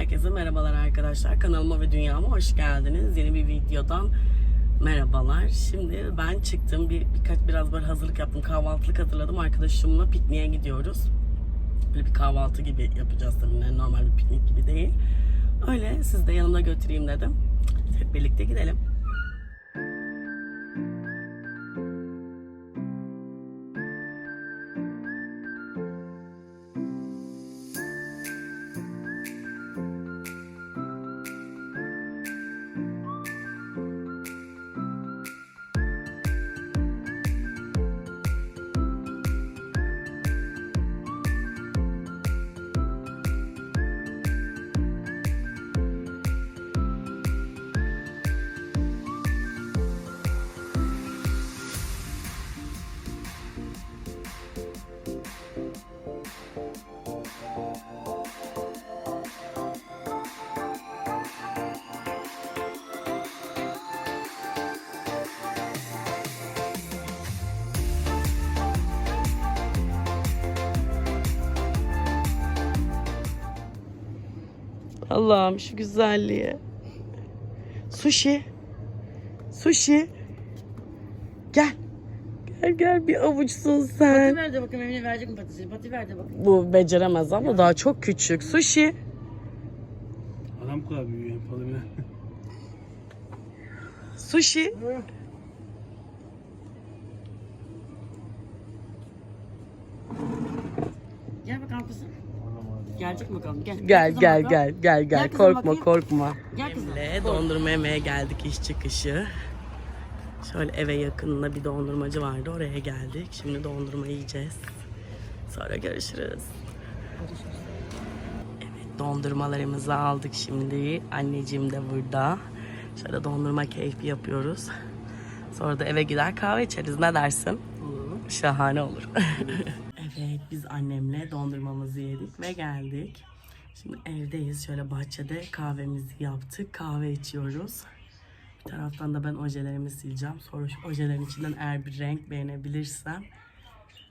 Herkese merhabalar arkadaşlar. Kanalıma ve dünyama hoş geldiniz. Yeni bir videodan merhabalar. Şimdi ben çıktım. Bir, birkaç biraz böyle hazırlık yaptım. Kahvaltılık hazırladım. Arkadaşımla pikniğe gidiyoruz. Böyle bir kahvaltı gibi yapacağız tabii. Normal bir piknik gibi değil. Öyle siz de yanımda götüreyim dedim. Hep birlikte gidelim. Allah'ım şu güzelliğe. Sushi. Sushi. Gel. Gel gel bir avuçsun sen. Pati ver de bakayım Emine verecek mi patatesi? Pati ver de bakayım. Bu beceremez ama daha çok küçük. Sushi. Adam kadar büyüyor en fazla bile. Sushi. Gel bakalım kızım. Gelecek mi bakalım? Gel. Gel gel gel gel gel. Gel kızım Korkma bakayım. korkma. Gel kızım. Emre dondurma yemeye geldik iş çıkışı. Şöyle eve yakınında bir dondurmacı vardı. Oraya geldik. Şimdi dondurma yiyeceğiz. Sonra görüşürüz. Evet dondurmalarımızı aldık şimdi. Anneciğim de burada. Şöyle dondurma keyfi yapıyoruz. Sonra da eve gider kahve içeriz. Ne dersin? Şahane olur. evet biz annemle dondurmamızı yedik ve geldik. Şimdi evdeyiz. Şöyle bahçede kahvemizi yaptık. Kahve içiyoruz. Bir taraftan da ben ojelerimi sileceğim. Sonra şu ojelerin içinden eğer bir renk beğenebilirsem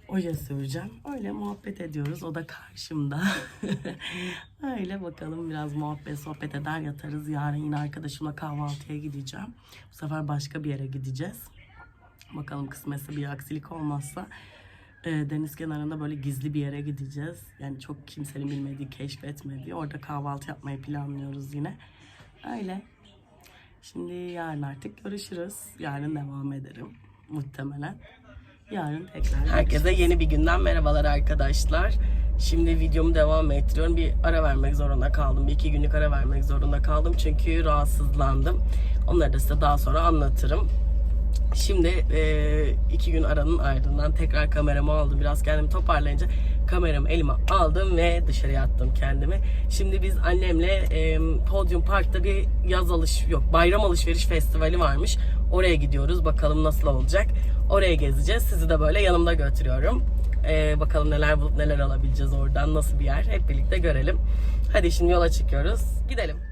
oje süreceğim. Öyle muhabbet ediyoruz. O da karşımda. Öyle bakalım biraz muhabbet sohbet eder yatarız. Yarın yine arkadaşımla kahvaltıya gideceğim. Bu sefer başka bir yere gideceğiz. Bakalım kısmetse bir aksilik olmazsa e, deniz kenarında böyle gizli bir yere gideceğiz. Yani çok kimsenin bilmediği, keşfetmediği. Orada kahvaltı yapmayı planlıyoruz yine. Öyle. Şimdi yarın artık görüşürüz. Yarın devam ederim muhtemelen. Yarın tekrar. Herkese yeni bir günden merhabalar arkadaşlar. Şimdi videomu devam ettiriyorum. Bir ara vermek zorunda kaldım. Bir iki günlük ara vermek zorunda kaldım. Çünkü rahatsızlandım. Onları da size daha sonra anlatırım. Şimdi e, iki gün aranın ardından tekrar kameramı aldım. Biraz kendimi toparlayınca kameramı elime aldım ve dışarıya attım kendimi. Şimdi biz annemle e, Podium Park'ta bir yaz alış yok bayram alışveriş festivali varmış. Oraya gidiyoruz. Bakalım nasıl olacak. Oraya gezeceğiz. Sizi de böyle yanımda götürüyorum. E, bakalım neler bulup neler alabileceğiz oradan. Nasıl bir yer. Hep birlikte görelim. Hadi şimdi yola çıkıyoruz. Gidelim.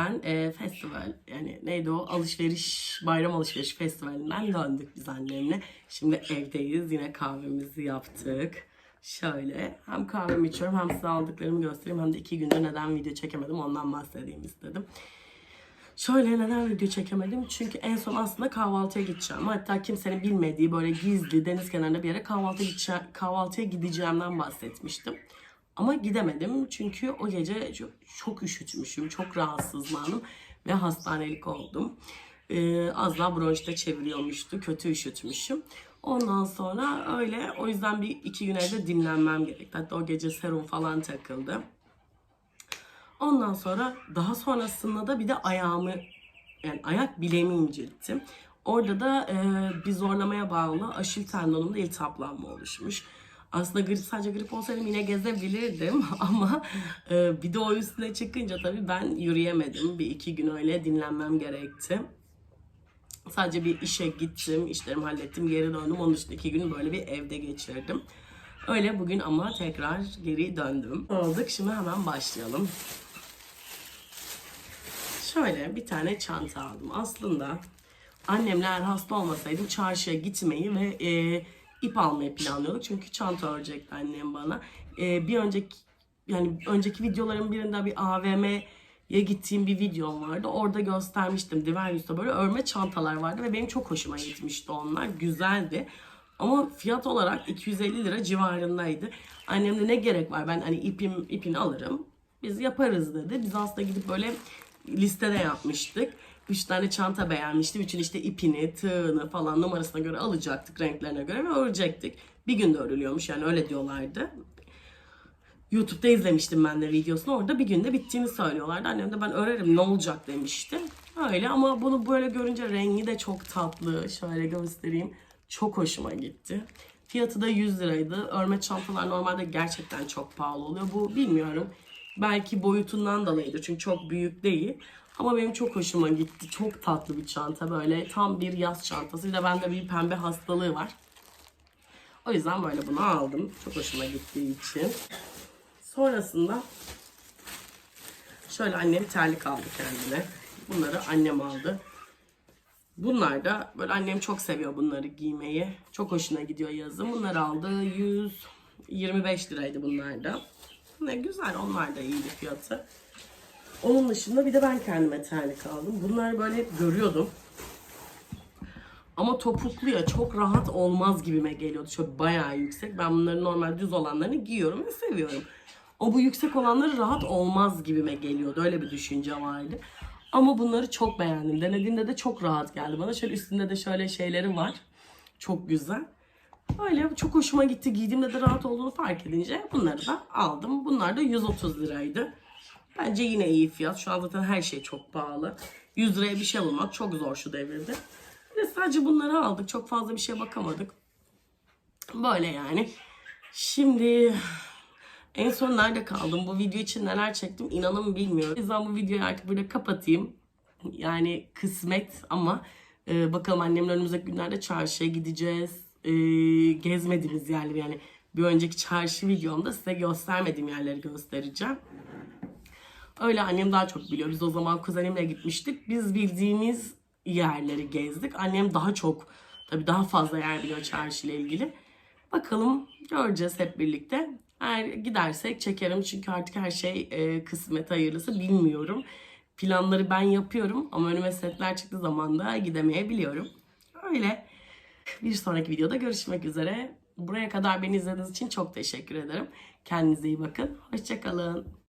Ben e, festival yani neydi o alışveriş bayram alışveriş festivalinden döndük biz annemle. Şimdi evdeyiz yine kahvemizi yaptık. Şöyle hem kahvemi içiyorum hem size aldıklarımı göstereyim hem de iki gündür neden video çekemedim ondan bahsedeyim istedim. Şöyle neden video çekemedim? Çünkü en son aslında kahvaltıya gideceğim. Hatta kimsenin bilmediği böyle gizli deniz kenarında bir yere kahvaltıya, gideceğim, kahvaltıya gideceğimden bahsetmiştim. Ama gidemedim çünkü o gece çok, çok üşütmüşüm, çok rahatsızlandım. ve hastanelik oldum. Ee, az daha bronşta çeviriyormuştu. Kötü üşütmüşüm. Ondan sonra öyle o yüzden bir iki gün evde dinlenmem gerekti. Hatta o gece serum falan takıldı. Ondan sonra daha sonrasında da bir de ayağımı yani ayak bileğimi incittim. Orada da e, bir zorlamaya bağlı aşil tendonumda iltihaplanma oluşmuş. Aslında grip sadece grip olsaydım yine gezebilirdim ama e, bir de o üstüne çıkınca tabii ben yürüyemedim. Bir iki gün öyle dinlenmem gerekti. Sadece bir işe gittim, işlerimi hallettim, geri döndüm. Onun dışında iki gün böyle bir evde geçirdim. Öyle bugün ama tekrar geri döndüm. Olduk şimdi hemen başlayalım. Şöyle bir tane çanta aldım. Aslında annemle eğer hasta olmasaydım çarşıya gitmeyi ve e, ip almayı planlıyorduk. Çünkü çanta örecekti annem bana. E, bir önceki yani önceki videoların birinde bir AVM'ye gittiğim bir videom vardı. Orada göstermiştim. Diverius'ta böyle örme çantalar vardı ve benim çok hoşuma gitmişti onlar. Güzeldi. Ama fiyat olarak 250 lira civarındaydı. Annem de ne gerek var ben hani ipim ipini alırım. Biz yaparız dedi. Biz aslında gidip böyle listede yapmıştık. Üç tane çanta beğenmiştim. Üçün işte ipini, tığını falan numarasına göre alacaktık, renklerine göre ve örecektik. Bir günde örülüyormuş yani öyle diyorlardı. YouTube'da izlemiştim ben de videosunu. Orada bir günde bittiğini söylüyorlardı. Annem de ben örerim ne olacak demişti. Öyle ama bunu böyle görünce rengi de çok tatlı. Şöyle göstereyim. Çok hoşuma gitti. Fiyatı da 100 liraydı. Örme çantalar normalde gerçekten çok pahalı oluyor. Bu bilmiyorum. Belki boyutundan dolayıdır. Çünkü çok büyük değil. Ama benim çok hoşuma gitti. Çok tatlı bir çanta böyle. Tam bir yaz çantası. Bir de bende bir pembe hastalığı var. O yüzden böyle bunu aldım. Çok hoşuma gittiği için. Sonrasında şöyle annem terlik aldı kendine. Bunları annem aldı. Bunlar da böyle annem çok seviyor bunları giymeyi. Çok hoşuna gidiyor yazın. Bunları aldı. 125 liraydı bunlar da. Ne güzel onlar da iyiydi fiyatı. Onun dışında bir de ben kendime terlik aldım. Bunları böyle hep görüyordum. Ama topuklu ya çok rahat olmaz gibime geliyordu. Şöyle bayağı yüksek. Ben bunların normal düz olanlarını giyiyorum ve seviyorum. O bu yüksek olanları rahat olmaz gibime geliyordu. Öyle bir düşünce vardı. Ama bunları çok beğendim. Denediğimde de çok rahat geldi bana. Şöyle üstünde de şöyle şeyleri var. Çok güzel. Öyle çok hoşuma gitti. Giydiğimde de rahat olduğunu fark edince bunları da aldım. Bunlar da 130 liraydı. Bence yine iyi fiyat. Şu an zaten her şey çok pahalı. 100 liraya bir şey bulmak çok zor şu devirde. De sadece bunları aldık. Çok fazla bir şeye bakamadık. Böyle yani. Şimdi en son nerede kaldım? Bu video için neler çektim inanın bilmiyorum. O yüzden bu videoyu artık böyle kapatayım. Yani kısmet ama e, bakalım annemle önümüzdeki günlerde çarşıya gideceğiz. E, gezmediğimiz yerleri yani bir önceki çarşı videomda size göstermediğim yerleri göstereceğim. Öyle annem daha çok biliyor. Biz o zaman kuzenimle gitmiştik. Biz bildiğimiz yerleri gezdik. Annem daha çok tabii daha fazla yer biliyor çarşıyla ilgili. Bakalım göreceğiz hep birlikte. Eğer gidersek çekerim çünkü artık her şey e, kısmet hayırlısı bilmiyorum. Planları ben yapıyorum ama önüme setler çıktığı zaman da gidemeyebiliyorum. Öyle. Bir sonraki videoda görüşmek üzere. Buraya kadar beni izlediğiniz için çok teşekkür ederim. Kendinize iyi bakın. Hoşçakalın.